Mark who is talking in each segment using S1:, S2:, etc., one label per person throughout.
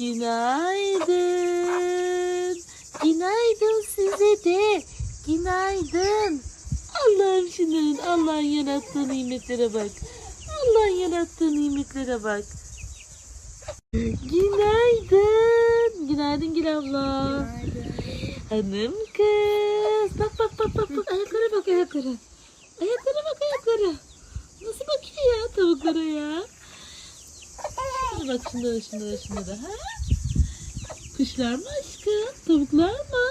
S1: Günaydın. Günaydın size de. Günaydın. Allah'ım şunların Allah'ın yarattığı nimetlere bak. Allah'ın yarattığı nimetlere bak. Günaydın. Günaydın Gül abla. Hanım kız. Bak bak bak bak. bak. Ayaklara bak ayaklara. Ayaklara bak ayaklara. Nasıl bakıyor ya tavuklara ya? Hadi bak da şunda da. Ha? Kuşlar mı aşkım? Tavuklar mı?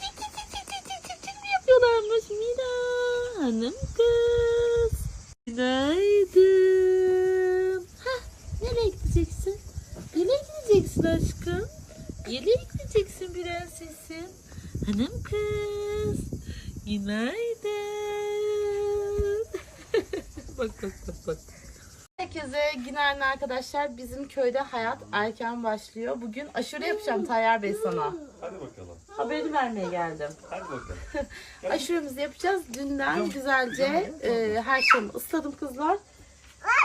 S1: Cik cik cik cik cik yapıyorlarmış Mina? Hanım kız. Günaydın. Hah, nereye gideceksin? Nereye gideceksin aşkım? Nereye gideceksin prensesim? Hanım kız. Günaydın. bak bak bak bak. Herkese günaydın arkadaşlar. Bizim köyde hayat erken başlıyor. Bugün aşure yapacağım Tayyar Bey sana.
S2: Hadi bakalım.
S1: Haberini vermeye geldim.
S2: Hadi bakalım.
S1: Aşuremizi yapacağız. Dünden güzelce e, her şeyimi ısladım kızlar.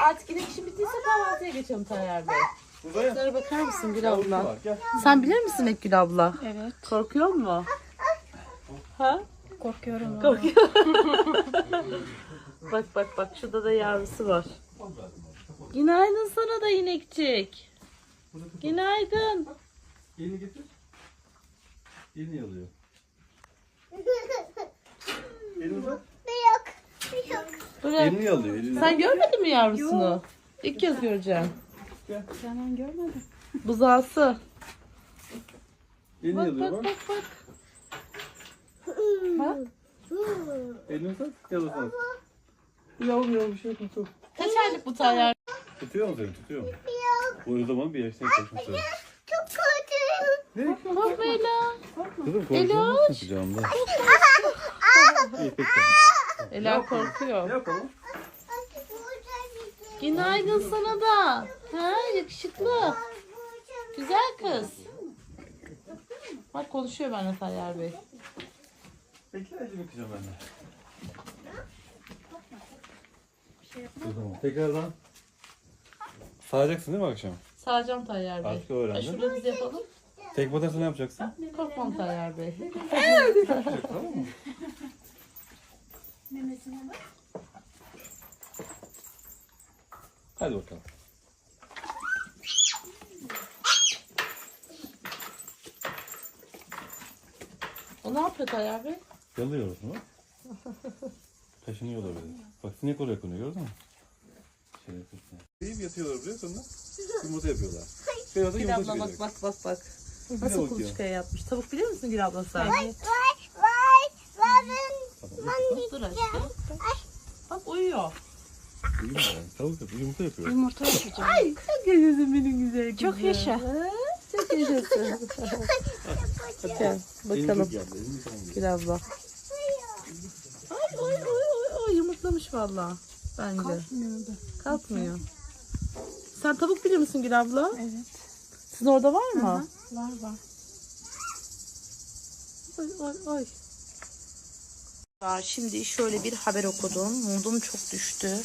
S1: Artık yine işim bittiyse kahvaltıya geçelim Tayyar Bey.
S2: Uzaya.
S1: Şunlara bakar mısın Gül abla? Sen bilir misin hep Gül abla?
S3: Evet.
S1: Korkuyor mu? Ha?
S3: Korkuyorum.
S1: Korkuyor. bak bak bak şurada da yavrusu var. Günaydın sana da inekçik. Günaydın.
S2: Elini getir. Elini alıyor. Elini uzat.
S1: Bırak.
S2: Elini alıyor. Elini.
S1: Sen görmedin mi yavrusunu? İlk kez göreceğim.
S3: Ben görmedim.
S1: Buzağısı.
S2: Elini
S1: Bak
S2: alıyor
S1: bak
S2: bak.
S1: bak bak. Ha?
S2: Elini uzat. Yavrum yavrum bir şey yok. Tut.
S1: Kaç aylık bu Tayyar?
S2: Tutuyor mu seni? Tutuyor mu? Bu zaman bir yaştan kaçmış lazım. Ne?
S1: Korkma Ela.
S2: Kızım korkuyor musun kucağımda? İyi peki.
S1: Ela korkuyor.
S2: Ne yapalım?
S1: Günaydın sana da. Ha yakışıklı. Güzel kız. Bak konuşuyor benimle Tayyar Bey.
S2: Bekle elini bakacağım ben de. Zaman tekrardan sağacaksın değil mi akşam?
S1: Sağacağım Tayyar Bey.
S2: Artık öğrendin.
S1: Aşuremizi yapalım.
S2: Tek batarsa ne yapacaksın?
S1: Korkmam Tayyar Bey.
S2: tamam mı? Hadi bakalım.
S1: O ne yapıyor Tayyar Bey?
S2: Yalıyoruz mu? Kaşınıyor olabilir. Bak sinek oraya konuyor gördün mü? Yapıyorsun. Deyip yatıyorlar buraya sonra yumurta yapıyorlar. Biraz da
S1: Gül
S2: yumurta
S1: abla bak
S2: çıkacak.
S1: bak bak bak. Nasıl
S2: bakıyor.
S1: kuluçkaya yapmış. Tavuk biliyor musun Gül abla sen? Dur aşkım. Bak uyuyor.
S2: Yani? Tavuk yapıyor, yumurta yapıyor.
S3: Yumurta yapacağım.
S1: Ay çok yaşasın benim güzel kızım.
S3: Çok yaşa.
S1: Ha, Çok yaşasın. Bakın, bakalım
S2: Elini geldi, elini sen gel.
S1: Gül abla. Ay ay ay ay ay yumurtlamış valla. Bence. Kalkmıyor. Sen tavuk biliyor musun Gül abla?
S3: Evet.
S1: Sizin orada var mı?
S3: Var var.
S1: Ay ay ay. Şimdi şöyle bir haber okudum. Modum çok düştü.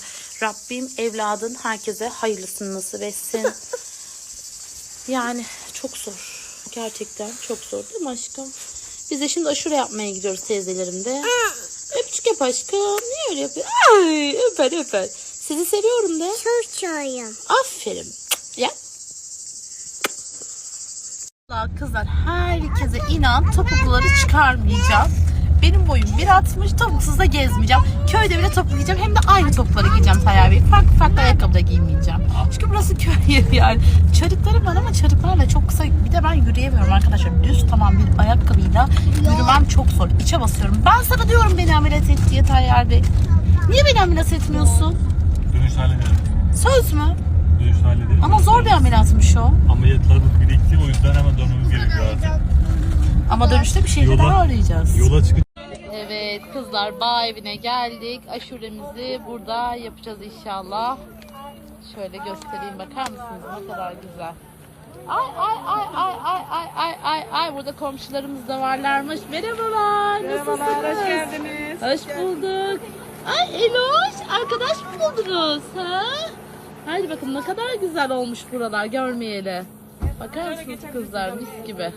S1: Rabbim evladın herkese hayırlısını nasip etsin. yani çok zor. Gerçekten çok zor değil mi aşkım? Biz de şimdi aşure yapmaya gidiyoruz teyzelerimde. Öpücük yap aşkım. Niye öyle yapıyor? Ay öper öper. Sizi seviyorum de.
S4: Çocuğum.
S1: Aferin. Ya. Kızlar herkese inan topukluları çıkarmayacağım. Benim boyum 1.60 topuksuz da gezmeyeceğim. Köyde bile topuk giyeceğim. Hem de aynı topukları giyeceğim Tayyar Bey. Farklı farklı ayakkabı da giymeyeceğim. Çünkü burası köy yeri yani. Çarıklarım var ama çarıklarla çok kısa. Bir de ben yürüyemiyorum arkadaşlar. Düz tamam bir ayakkabıyla yürümem çok zor. İçe basıyorum. Ben sana diyorum beni ameliyat et diye Tayyar Bey. Niye beni ameliyat etmiyorsun?
S2: Dönüş halledelim.
S1: Söz mü?
S2: Dönüş halledelim.
S1: Ama zor bir ameliyatmış o.
S2: Ameliyatlarımız birikti o yüzden hemen dönmemiz gerekiyor artık.
S1: Ama dönüşte bir
S2: Yola-
S1: daha arayacağız.
S2: Yola çıkın.
S1: Evet kızlar bağ evine geldik. Aşuremizi burada yapacağız inşallah. Şöyle göstereyim bakar mısınız ne kadar güzel. Ay ay ay ay ay ay ay ay ay burada komşularımız da varlarmış. Merhabalar. Merhabalar hoş geldiniz. Hoş bulduk. Ay Eloş arkadaş mı buldunuz? Ha? Hadi bakın ne kadar güzel olmuş buralar görmeyeli. Bakar mısınız kızlar mis gibi.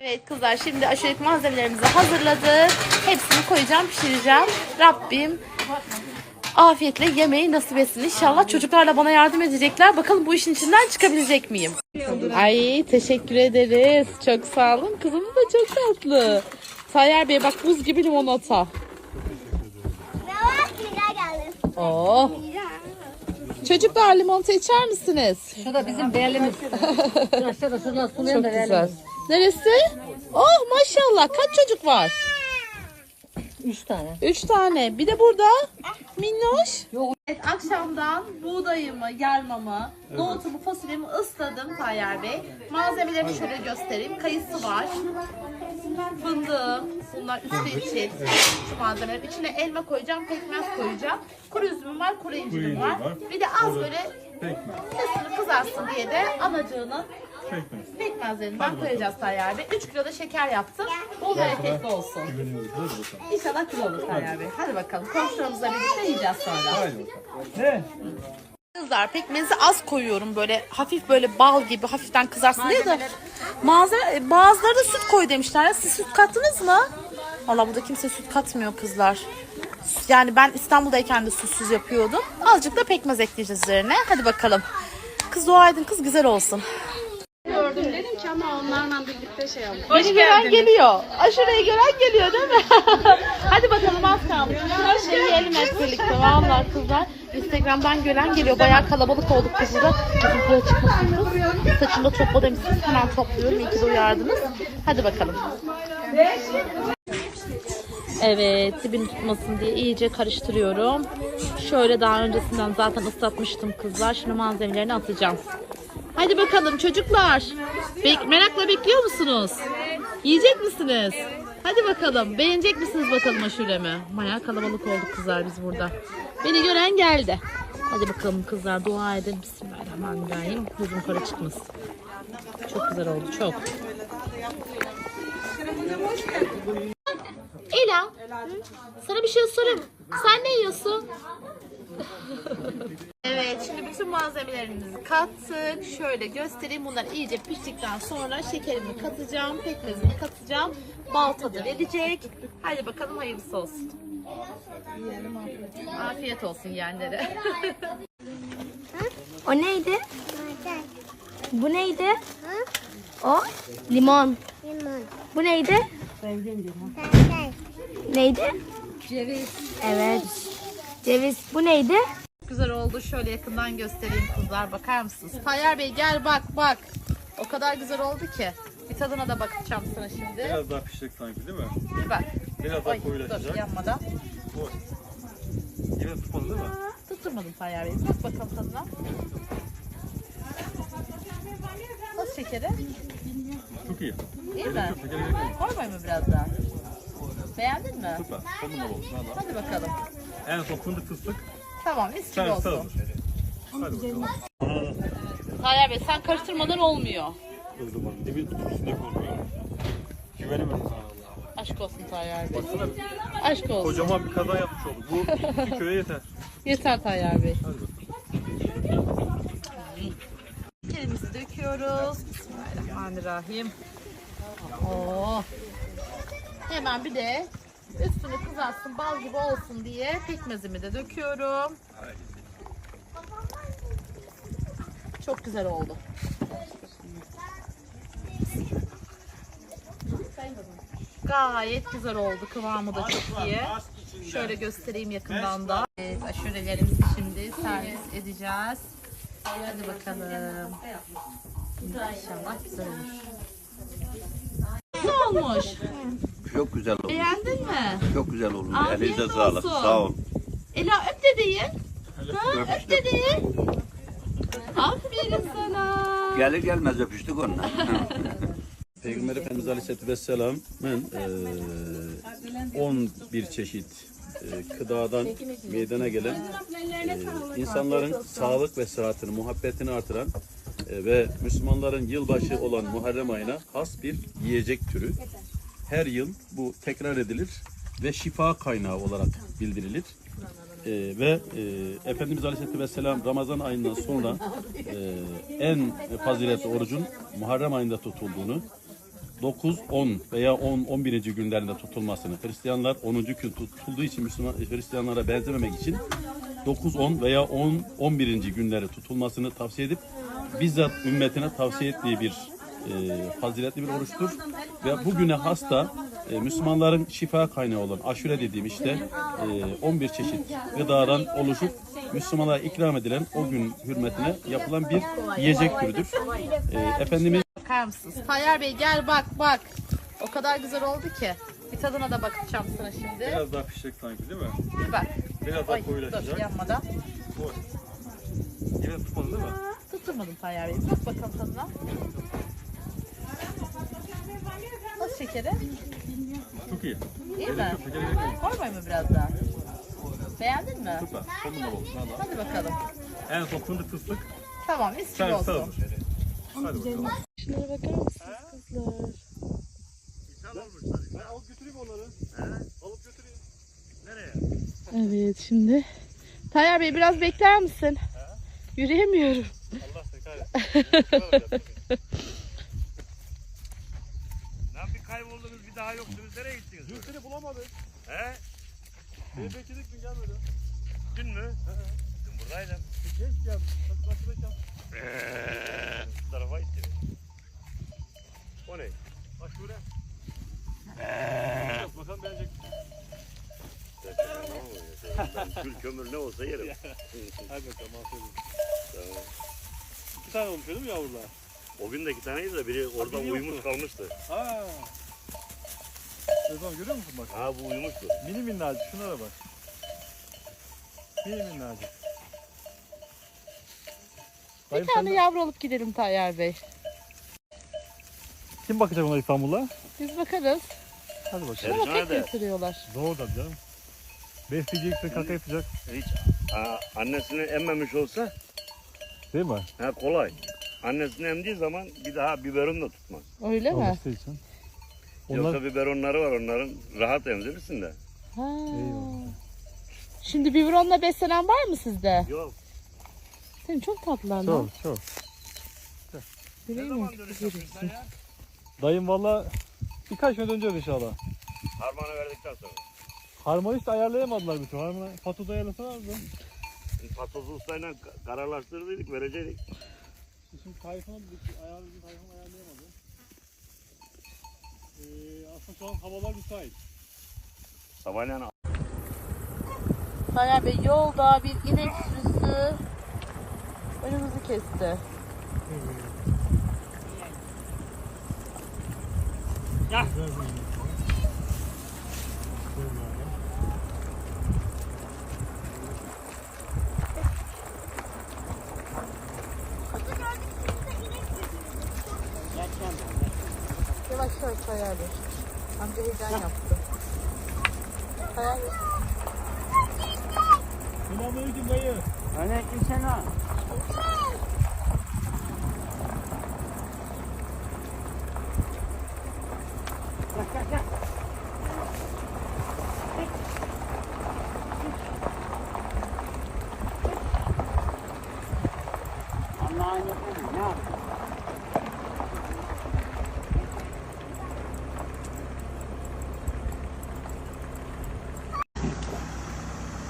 S1: Evet kızlar şimdi aşurelik malzemelerimizi hazırladık. Hepsini koyacağım pişireceğim. Rabbim afiyetle yemeği nasip etsin. İnşallah çocuklarla bana yardım edecekler. Bakalım bu işin içinden çıkabilecek miyim? Ay teşekkür ederiz. Çok sağ olun. Kızım da çok tatlı. Tayyar Bey bak buz gibi limonata. Oh. Çocuklar limonata içer misiniz?
S4: Şu da bizim değerlimiz. Aşağıda şurada suluyor
S1: Çok
S4: da
S1: güzel.
S4: değerlimiz.
S1: Neresi? Oh maşallah. Kaç çocuk var?
S4: Üç tane.
S1: Üç tane. Bir de burada minnoş. Evet, akşamdan buğdayımı, yarmamı, nohutumu, fasulyemi ısladım Tayyar Bey. Malzemelerimi şöyle göstereyim. Kayısı var. Fındığım. Bunlar üstü için. Şu malzemeler. İçine elma koyacağım, pekmez koyacağım. Kuru üzümüm var, kuru incirim var.
S2: var.
S1: Bir de az böyle
S2: Pekmez.
S1: kızarsın diye de anacığının
S2: Pekmez.
S1: pekmezlerinden koyacağız Tayyar Bey. 3 kilo da şeker yaptım. Bol bereketli olsun.
S2: Güveniyoruz. Hadi bakalım.
S1: İnşallah kilo olur Tayyar Bey. Hadi bakalım. Komşularımızla birlikte yiyeceğiz sonra.
S2: Bakalım. Ne?
S1: Kızlar pekmezi az koyuyorum böyle hafif böyle bal gibi hafiften kızarsın diye de malzeme bazıları da süt koy demişler. ya. Siz süt kattınız mı? Valla burada kimse süt katmıyor kızlar. Yani ben İstanbul'dayken de sütsüz yapıyordum. Azıcık da pekmez ekleyeceğiz üzerine. Hadi bakalım. Kız dua edin kız güzel olsun.
S3: Ama onlarla birlikte şey oldu.
S1: Beni gören geliyor. Aşureyi gören geliyor değil mi? Hadi bakalım az kalmış. Şimdi yiyelim hep birlikte. Vallahi kızlar. Instagram'dan gören geliyor. Bayağı kalabalık olduk biz burada. Bizim çıkmasın kız. Saçımda topla demişsiniz. Hemen topluyorum. İyi ki de uyardınız. Hadi bakalım. Evet, dibini tutmasın diye iyice karıştırıyorum. Şöyle daha öncesinden zaten ıslatmıştım kızlar. Şimdi malzemelerini atacağım. Hadi bakalım çocuklar. Bek- merakla bekliyor musunuz? Yiyecek misiniz? Hadi bakalım. Beğenecek misiniz bakalım aşuremi? Bayağı kalabalık olduk kızlar biz burada. Beni gören geldi. Hadi bakalım kızlar dua edin. Bismillahirrahmanirrahim. Gözüm kara çıkmasın. Çok güzel oldu çok. Ela. Sana bir şey sorayım. Sen ne yiyorsun? Evet, şimdi bütün malzemelerimizi kattık. Şöyle göstereyim. Bunlar iyice piştikten sonra şekerimi katacağım, pekmezimi katacağım. Bal tadı verecek. Hadi bakalım hayırlısı olsun. Afiyet olsun yiyenlere.
S5: O neydi? Bu neydi? O limon. Bu neydi? Neydi? Ceviz. Evet. Ceviz. Bu neydi?
S1: Güzel oldu. Şöyle yakından göstereyim kızlar. Bakar mısınız? Tayyar Bey gel bak bak. O kadar güzel oldu ki. Bir tadına da bakacağım sana şimdi.
S2: Biraz daha pişecek sanki değil mi?
S1: Bir bak.
S2: Biraz daha
S1: Oy, dur
S2: koyulaşacak.
S1: yanmadan.
S2: Oy. Yine tutmadı değil mi?
S1: Tutturmadım Tayyar Bey. Bak bakalım tadına. Nasıl şekeri?
S2: Çok iyi.
S1: İyi mi? Koymayayım mı biraz daha? Beğendin mi?
S2: Süper. Son numara olsun. Hadi.
S1: Hadi bakalım.
S2: En son fındık fıstık.
S1: Tamam mis gibi olsun.
S2: hazır. Hadi bakalım.
S1: Tayyar Bey sen karıştırmadan olmuyor.
S2: Hızlı bak. Dibin üstünde sana.
S1: Aşk olsun Tayyar Bey.
S2: Baksana
S1: Aşk olsun.
S2: kocaman bir kaza yapmış olduk. Bu iki köye yeter.
S1: Yeter Tayyar Bey.
S2: Hadi bakalım.
S1: Şekerimizi döküyoruz. Bismillahirrahmanirrahim. Oo. Hemen bir de üstünü kızarsın bal gibi olsun diye pekmezimi de döküyorum. Çok güzel oldu. Gayet güzel oldu. Kıvamı da çok iyi. Şöyle göstereyim yakından da. Evet, aşurelerimizi şimdi servis edeceğiz. Hadi bakalım. İnşallah güzel olur. Nasıl olmuş?
S6: Çok güzel oldu.
S1: Beğendin mi?
S6: Çok güzel oldu.
S1: Afiyet
S6: Elinize sağlık.
S1: olsun.
S6: Sağ ol.
S1: Ela öp dedeyi. Ha, öp dedeyi. Aferin sana.
S6: Gelir gelmez öpüştük onunla.
S2: Peygamber Efendimiz Aleyhisselatü Vesselam'ın eee 11 çeşit eee, gıdadan meydana gelen eee, insanların sağlık ve sıhhatini, muhabbetini artıran eee, ve Müslümanların yılbaşı olan Muharrem ayına has bir yiyecek türü. Her yıl bu tekrar edilir ve şifa kaynağı olarak bildirilir. Ee, ve e, Efendimiz Aleyhisselatü Vesselam Ramazan ayından sonra e, en faziletli orucun Muharrem ayında tutulduğunu, 9, 10 veya 10, 11. günlerinde tutulmasını, Hristiyanlar 10. gün tutulduğu için Müslüman Hristiyanlara benzememek için 9, 10 veya 10, 11. günleri tutulmasını tavsiye edip bizzat ümmetine tavsiye ettiği bir e, faziletli bir oruçtur. Ve bugüne hasta e, Müslümanların şifa kaynağı olan aşure dediğim işte e, 11 çeşit gıdadan oluşup Müslümanlara ikram edilen o gün hürmetine yapılan bir yiyecek türüdür. E, Efendimiz
S3: Bakar mısınız? Tayyar Bey gel bak bak. O kadar güzel oldu ki. Bir tadına da bakacağım sana şimdi.
S2: biraz daha pişecek sanki değil mi?
S3: Bir bak.
S2: Biraz
S3: Oy, dur yanmadan.
S2: Yine tutmadı değil mi?
S3: Tutturmadım Tayyar Bey. Bak bakalım tadına. Nasıl şekeri?
S2: Çok iyi.
S3: İyi mi? Koymayayım mı biraz daha? Beğendin mi?
S2: Süper. Son numara olsun. Hadi.
S3: Hadi bakalım.
S2: En son fındık fıstık.
S3: Tamam mis gibi olsun.
S2: sağ Hadi bakalım.
S1: Şunlara bakar mısınız kızlar?
S2: Ben alıp götüreyim onları. Alıp götüreyim.
S1: Evet şimdi. Tayyar Bey biraz bekler misin? Yürüyemiyorum.
S2: Allah seni kahretsin.
S7: Lan bir daha yoktunuz. Nereye gittiniz?
S2: Dün seni bulamadık.
S7: He?
S2: Seni bekledik dün gelmedi.
S7: Dün mü? Dün buradaydım.
S2: Geç geldi. Hadi başına gel.
S7: Bu tarafa gitti. O ne?
S2: Bak şuraya. Bakalım beğenecek.
S7: Ben kül kömür ne olsa yerim.
S2: Hadi bakalım aferin.
S7: Tamam.
S2: İki tane olmuş öyle mi yavrular?
S7: O gün de iki taneydi de biri orada
S2: biri
S7: uyumuş
S2: yoktu.
S7: kalmıştı.
S2: Ha. Özlem görüyor musun bak?
S7: Ha bu uyumuştu.
S2: Mini minnacık şunlara bak. Mini minnacık.
S1: Bir tane yavru alıp gidelim Tayyar Bey.
S2: Kim bakacak ona İstanbul'a?
S1: Biz bakarız.
S2: Hadi bakalım.
S1: Ama
S7: Ercan
S1: tek
S7: de
S1: götürüyorlar.
S2: Zor da canım. Besleyeceksin, kaka yapacak.
S7: hiç ha, annesini emmemiş olsa
S2: Değil mi?
S7: ha, kolay. Annesini emdiği zaman bir daha biberon da tutmaz.
S1: Öyle mi?
S2: İçin. Onlar
S7: Yoksa biberonları var onların rahat emzirirsin de.
S1: Ha. Şimdi biberonla beslenen var mı sizde?
S7: Yok.
S1: Senin çok tatlılar lan.
S2: çok çok.
S7: Ne zaman
S1: mi?
S7: dönüş yapıyorsun ya?
S2: Dayım valla birkaç gün önce inşallah.
S7: Harmanı verdikten sonra.
S2: Harmanı işte ayarlayamadılar bütün. Harmanı patoda ayarlasalardı.
S7: Patoz ustayla ka- kararlaştırdıydık verecektik.
S2: Şimdi Tayfun ayarlayamadı. Ee, aslında şu an havalar müsait.
S7: Sabahleyin
S1: Tayyar Bey yolda bir inek sürüsü önümüzü kesti. Yavaş Tayyar Bey. Amca heyecan yaptı. Tayyar Bey.
S2: Selamünaleyküm dayı.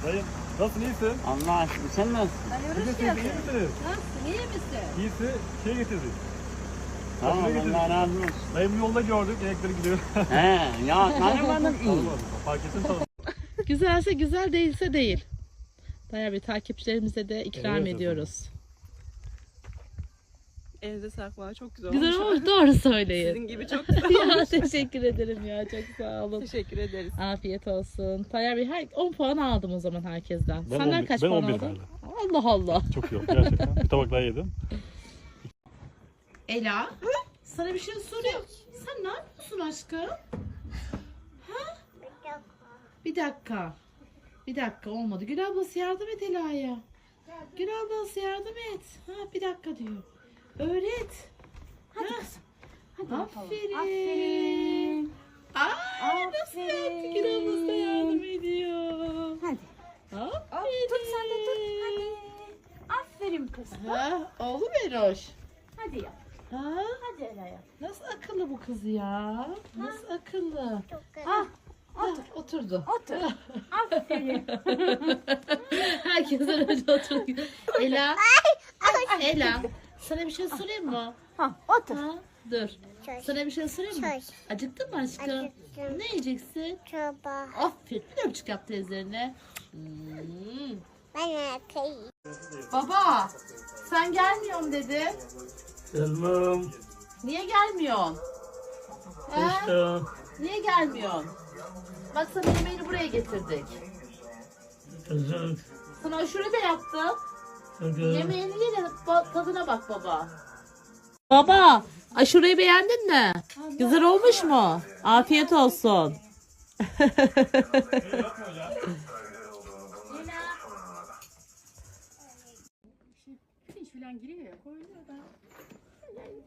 S2: Dayım nasılsın iyisin?
S8: Allah aşkına sen nasılsın?
S2: Bugün siz iyi misiniz? Nasılsın iyi misin? İyisi şey getirdik.
S8: Tamam
S2: getirdik.
S8: Allah razı olsun.
S2: Dayım yolda gördük inekleri gidiyor.
S8: He ya tanımadım iyi.
S2: Fark ettim tanımadım.
S1: Güzelse güzel değilse değil. Tayyar Bey takipçilerimize de ikram
S2: Evet,
S1: ediyoruz.
S9: Elinize sağlık valla çok güzel,
S1: Güzel
S9: olmuş.
S1: olmuş doğru söyleyin.
S9: Sizin gibi çok güzel
S1: ya teşekkür ederim ya çok sağ olun.
S9: Teşekkür ederiz.
S1: Afiyet olsun. Tayyar Bey her 10 puan aldım o zaman herkesten.
S2: Ben
S1: Senden
S2: 11
S1: kaç
S2: ben
S1: puan
S2: 11
S1: aldın?
S2: verdim.
S1: Allah Allah.
S2: Çok iyi oldu gerçekten. Bir tabak daha yedim.
S1: Ela sana bir şey soruyorum. Sen ne yapıyorsun aşkım? Ha? Bir dakika. Bir dakika olmadı. Gül ablası yardım et Ela'ya. Gül ablası yardım et. Ha bir dakika diyor. Öğret. Hadi kızım. Hadi Aferin. Ay nasıl yaptı? Kiramız da yardım ediyor. Hadi. Aferin.
S5: Tut sen de tut. Hadi. Aferin kız.
S1: Ha, oldu Beroş.
S5: Hadi yap.
S1: Ha?
S5: Hadi Ela yap.
S1: Nasıl akıllı bu kız ya? Nasıl akıllı? Ah, otur. oturdu.
S5: Otur. Aferin.
S1: Herkesten önce oturdu. Ela. Ela. Sana bir şey sorayım mı?
S5: ha, otur.
S1: Ha? Dur. Sana bir şey sorayım mı? Acıktın mı aşkım? Ne yiyeceksin?
S10: Çorba.
S1: Aferin. Bir öpücük yap teyzelerine. Hmm.
S10: Ben yapayım.
S3: Baba sen gelmiyorum dedi.
S8: Gelmem.
S3: Niye gelmiyorsun? He?
S8: İşte.
S3: Niye gelmiyorsun? Bak sana yemeğini buraya getirdik.
S8: Güzel.
S3: Sana aşure de yaptım. Yemeğini ye de ba- tadına bak baba. Baba aşureyi beğendin mi? Güzel olmuş mu? Afiyet olsun.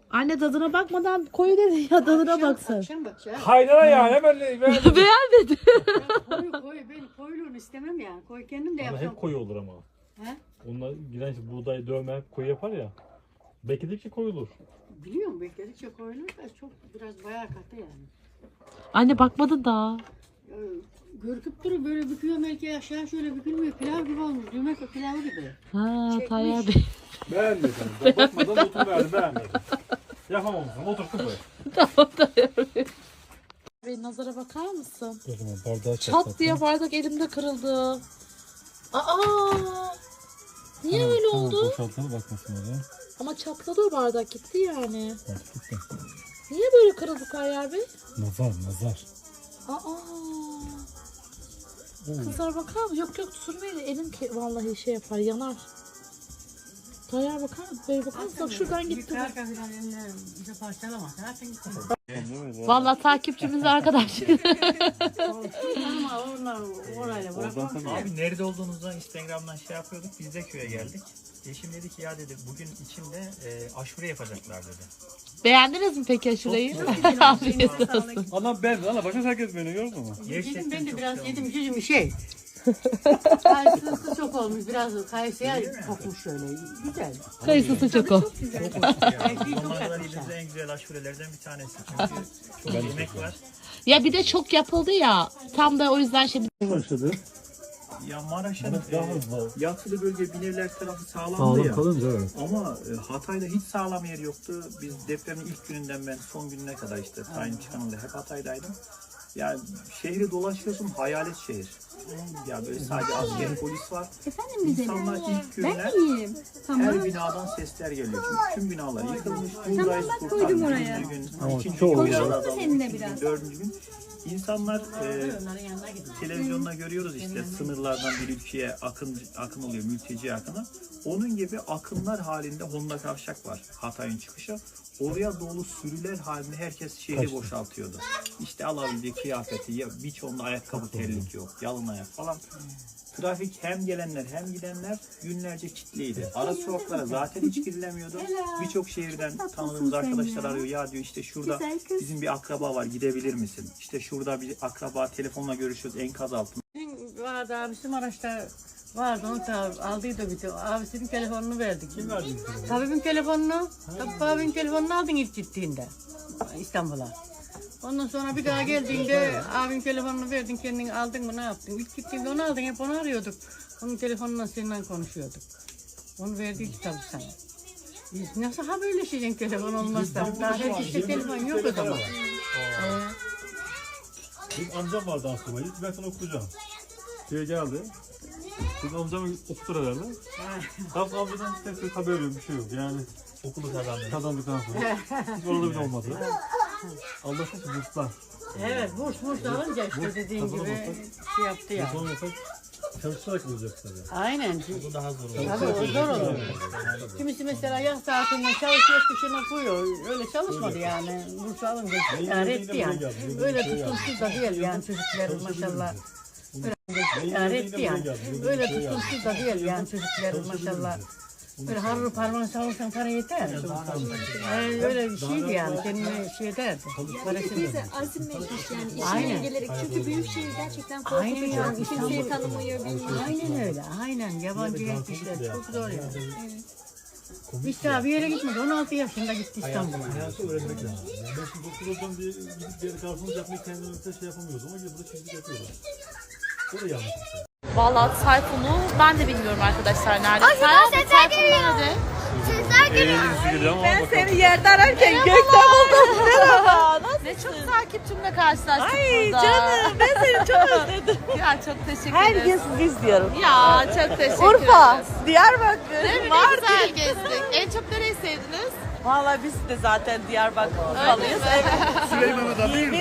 S3: Anne tadına bakmadan koy dedi ya tadına baksın.
S8: Haydara ya hemen ben.
S1: Beğenmedi.
S4: Koy koy ben koyuluğunu istemem ya. Koy kendim de
S11: Ama
S4: yapsam.
S11: hep koyu olur ama.
S4: He?
S11: Onlar giren işte buğday dövme koyu yapar ya. Bekledikçe koyulur.
S4: Biliyorum bekledikçe koyulur da çok biraz bayağı katı yani.
S1: Anne bakmadın daha.
S4: Ya, Görküp duruyor böyle büküyor belki aşağı şöyle bükülmüyor. Pilav gibi olmuş. Düğme pilavı gibi.
S1: Ha
S4: Çekmiş.
S1: Tayyar Bey.
S11: Beğenmedim. Bakmadan oturuverdim beğenmedim. Yapamamışsın otursun böyle.
S1: tamam Tayyar Bey. Bey nazara bakar mısın?
S11: O zaman bardağı
S1: Çat diye bardak elimde kırıldı. Aa! Niye öyle oldu?
S11: Boşaltalım bakmasın oraya.
S1: Ama çatladı o bardak gitti yani.
S11: Bak gitti.
S1: Niye böyle kırıldı Tayyar Bey?
S11: Nazar nazar.
S1: Aa! Kızlar bakar mı? Yok yok sürmeyin elin ki vallahi şey yapar yanar. Tayyar bakar mı? Böyle bakar mısın? Bak şuradan gitti.
S4: Yıkarken falan eline bize parçalama. Zaten gitti.
S1: Vallahi takipçimiz arkadaş.
S4: Ama onlar orayla bırakmam.
S12: Abi nerede olduğunuzdan Instagram'dan şey yapıyorduk. Biz de köye geldik. Eşim dedi ki ya dedi bugün içinde e, aşure yapacaklar dedi.
S1: Beğendiniz mi peki şurayı? Afiyet olsun.
S11: Ana ben ana başka herkes beni gördün mü?
S4: Yedim ben de biraz yedim yedim şey. Kayısısı çok olmuş biraz kayısıya kokmuş şöyle güzel.
S1: Kayısısı çok o.
S4: Kayısıyı çok
S12: kadar
S4: yapmışlar.
S12: elimizde en güzel aşurelerden bir tanesi. Çünkü çok yemek var.
S1: Ya bir de çok yapıldı ya. Tam da o yüzden şey
S11: Başladı.
S12: Ya Maraş'ın
S11: Daha
S12: e, yatılı bölge Binevler tarafı sağlamdı
S11: Sağlam
S12: ya.
S11: kalınca evet.
S12: Ama e, Hatay'da hiç sağlam yer yoktu. Biz depremin ilk gününden ben son gününe kadar işte tayin çıkanımda hep Hatay'daydım. Yani şehri dolaşıyorsun hayalet şehir. Ya böyle sadece askeri polis var. İnsanlar ilk günler her binadan sesler geliyor. Çünkü tüm binalar yıkılmış. Kurtardık. Birinci gün, ikinci
S11: çoğu
S12: gün,
S11: yer.
S12: biraz azalmış, üçüncü gün, dördüncü gün. İnsanlar e, televizyonda görüyoruz işte sınırlardan bir ülkeye akın akın oluyor mülteci akını. Onun gibi akınlar halinde Honda Kavşak var Hatay'ın çıkışı. Oraya dolu sürüler halinde herkes şehri boşaltıyordu. İşte alabildiği kıyafeti ya birçoğunda ayakkabı terlik yok, yalın ayak falan. Trafik hem gelenler hem gidenler günlerce kilitliydi. Ara sokaklara zaten hiç girilemiyordu. Birçok şehirden tanıdığımız arkadaşlar arıyor. Ya diyor işte şurada bizim bir akraba var gidebilir misin? İşte şurada bir akraba telefonla görüşüyoruz enkaz altında.
S4: Dün vardı abisi Maraş'ta vardı onu da aldıydı bir de. Abisinin telefonunu verdik. Kim verdi? Tabibin telefonunu. Abinin telefonunu aldın ilk gittiğinde İstanbul'a. Ondan sonra bir daha geldiğinde abinin telefonunu verdin kendin aldın mı ne yaptın? İlk gittiğinde onu aldın hep onu arıyorduk. Onun telefonundan seninle konuşuyorduk. Onu verdiydik tabii sana. Biz nasıl haberleşeceksin telefon olmazsa? Daha herkeste telefon yok o zaman.
S11: Benim amcam vardı aklıma. İlk ben sana okutacağım. Şeye geldi. Biz amcamı okutur herhalde. Tam amcadan hiç ses haber yok bir şey yok. Yani
S12: Okulu kazandı.
S11: kazandıktan sonra. Hiç orada bile olmadı. Allah'ın için burslar.
S4: Evet burs burs alınca işte dediğin gibi şey yaptı ya.
S11: Son olsak çalışarak olacak tabii.
S4: Aynen.
S12: Bu daha zor oldu.
S4: Tabii o zor olur. Kimisi mesela yaz saatinden çalışıyor kışına koyuyor. Öyle çalışmadı yani. Burs alınca idare etti yani. Öyle tutumsuz da değil yani çocuklar maşallah. Öyle idare etti yani. Öyle tutumsuz da değil yani çocuklar maşallah. Böyle harlı parmağını savursan para yeter. Yani öyle bir şeydi yani. Kendine şey derdi. Parası
S11: Azimlemiş yani
S4: Aynen.
S11: işine gelerek. Çünkü büyük şehir gerçekten
S4: Aynen
S11: korkutucu.
S4: yani.
S11: Kimseyi
S4: İstanbul.
S11: tanımıyor, bilmiyor.
S4: Aynen öyle. Aynen. Yabancı işler çok zor yani. Hiç daha bir yere gitmedi. 16 yaşında gitti İstanbul'a.
S2: Hayatı öğrenmek lazım. Yani ben şimdi doktor olacağım diye gidip bir yere garsonluk yapmayı kendime şey yapamıyordum ama burada çiftlik yapıyorlar. O da yanlış bir şey.
S1: Vallahi Tayfun'u ben de bilmiyorum arkadaşlar nerede. Ay sesler geliyor. Nerede?
S9: Ben seni yerde ararken gökte buldum. Merhaba.
S1: Ne çok takipçimle karşılaştık
S9: Ay
S1: burada.
S9: canım ben seni çok özledim.
S1: Ya çok teşekkür
S9: Herkes
S1: ederiz.
S9: biz diyorum.
S1: Ya çok teşekkür
S9: Urfa,
S1: ederiz.
S9: Diyarbakır,
S1: Değil mi? Ne
S9: Mardin.
S1: güzel gezdik. En çok nereyi sevdiniz?
S9: Valla biz de zaten Diyarbakır Urfalıyız.
S1: Evet.
S9: Yemin ederim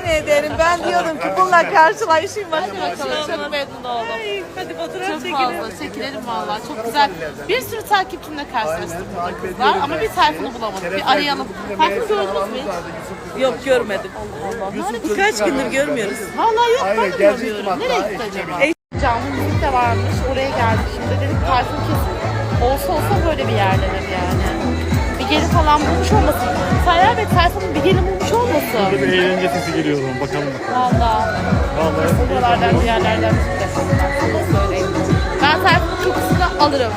S9: ben diyordum ki bununla karşılaşayım.
S1: Hadi bakalım çok memnun oldum.
S9: Ay, hadi fotoğraf
S1: Çok
S9: çekelim.
S1: fazla çekilelim valla. Çok güzel. Bir sürü takipçimle karşılaştık burada kızlar ama bir Tayfun'u bulamadık. Bir arayalım. Tayfun'u gördünüz mü hiç?
S9: Yok görmedim. Birkaç gündür görmüyoruz.
S1: Valla yok ben de bulamıyorum. Nereye gitti acaba? Canlı müzik de varmış. Oraya geldik şimdi. Dedik Tayfun kesin olsa olsa böyle bir yerdedir Bir gelin falan bulmuş olmasın. Tayyar Bey Tayfun'un bir gelin bulmuş olmasın.
S2: Bir eğlence sesi geliyor o zaman bakalım.
S1: Valla.
S2: Vallahi
S1: Buralardan bir yerlerden çıktı. Ben Tayfun'un kokusunu alırım.